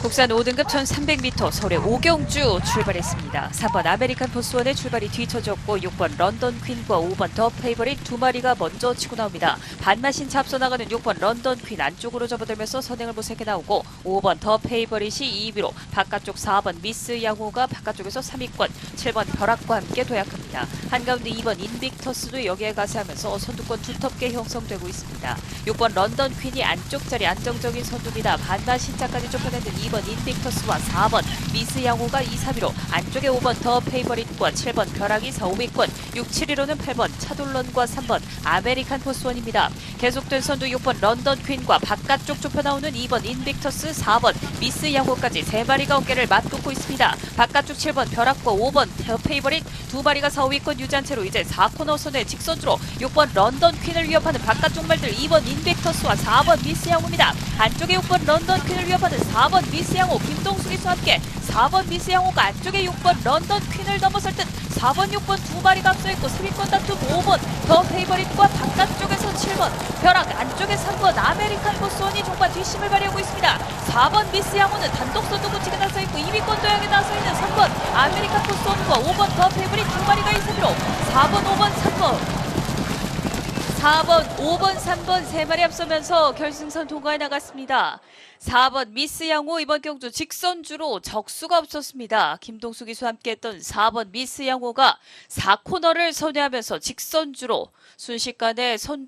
국산 5등급 1300m 서울의 오경주 출발했습니다. 3번 아메리칸 포스원의 출발이 뒤쳐졌고 6번 런던 퀸과 5번 더 페이버릿 두 마리가 먼저 치고 나옵니다. 반마신 앞서 나가는 6번 런던 퀸 안쪽으로 접어들면서 선행을 모색해 나오고 5번 더 페이버릿이 2위로 바깥쪽 4번 미스 양호가 바깥쪽에서 3위권 7번 벼락과 함께 도약합니다. 한가운데 2번 인빅터스도 여기에 가세하면서 선두권 두텁게 형성되고 있습니다. 6번 런던 퀸이 안쪽 자리 안정적인 선두입니다. 반나 신차까지 좁혀내는 2번 인빅터스와 4번 미스 양호가 2, 3위로 안쪽에 5번 더 페이버릿과 7번 벼락이 4, 5위권 6, 7위로는 8번 차돌런과 3번 아메리칸 포스원입니다. 계속된 선두 6번 런던 퀸과 바깥쪽 좁혀 나오는 2번 인빅터스 4번 미스 양호까지 세 마리가 어깨를 맞붙고 있습니다. 바깥쪽 7번 벼락과 5번 더 페이버릿 두 마리가 4, 5위권 유지한 채로 이제 4코너 선의 직선주로 6번 런던 퀸을 위협하는 바깥쪽 말들 2번 인빅터스와 4번 미스 양호입니다. 안쪽에 6번 런던 퀸을 위협하는 4번 미스 양호 김동숙이 와 함께 4번 미스 양호가 안쪽에 6번 런던 퀸을 넘어설 듯 4번 6번 두 마리가 앞서 있고 3위권 다툼 5번 더 페이버릿과 바깥쪽에서 7번 벼락 안쪽에 3번 아메리칸 보스원이 정말 뒷심을 발휘하고 있습니다. 4번 미스 양호는 단독 선두 구치게 나서 있고 2위권 도약에 나서 있는 3번 아메리칸 보스원과 5번 더 페이버릿 두 마리 4번, 5번, 3번 세 마리 앞서면서 결승선 통과해 나갔습니다. 4번 미스 양호 이번 경주 직선주로 적수가 없었습니다. 김동숙 기수와 함께했던 4번 미스 양호가 4코너를 선회하면서 직선주로 순식간에 선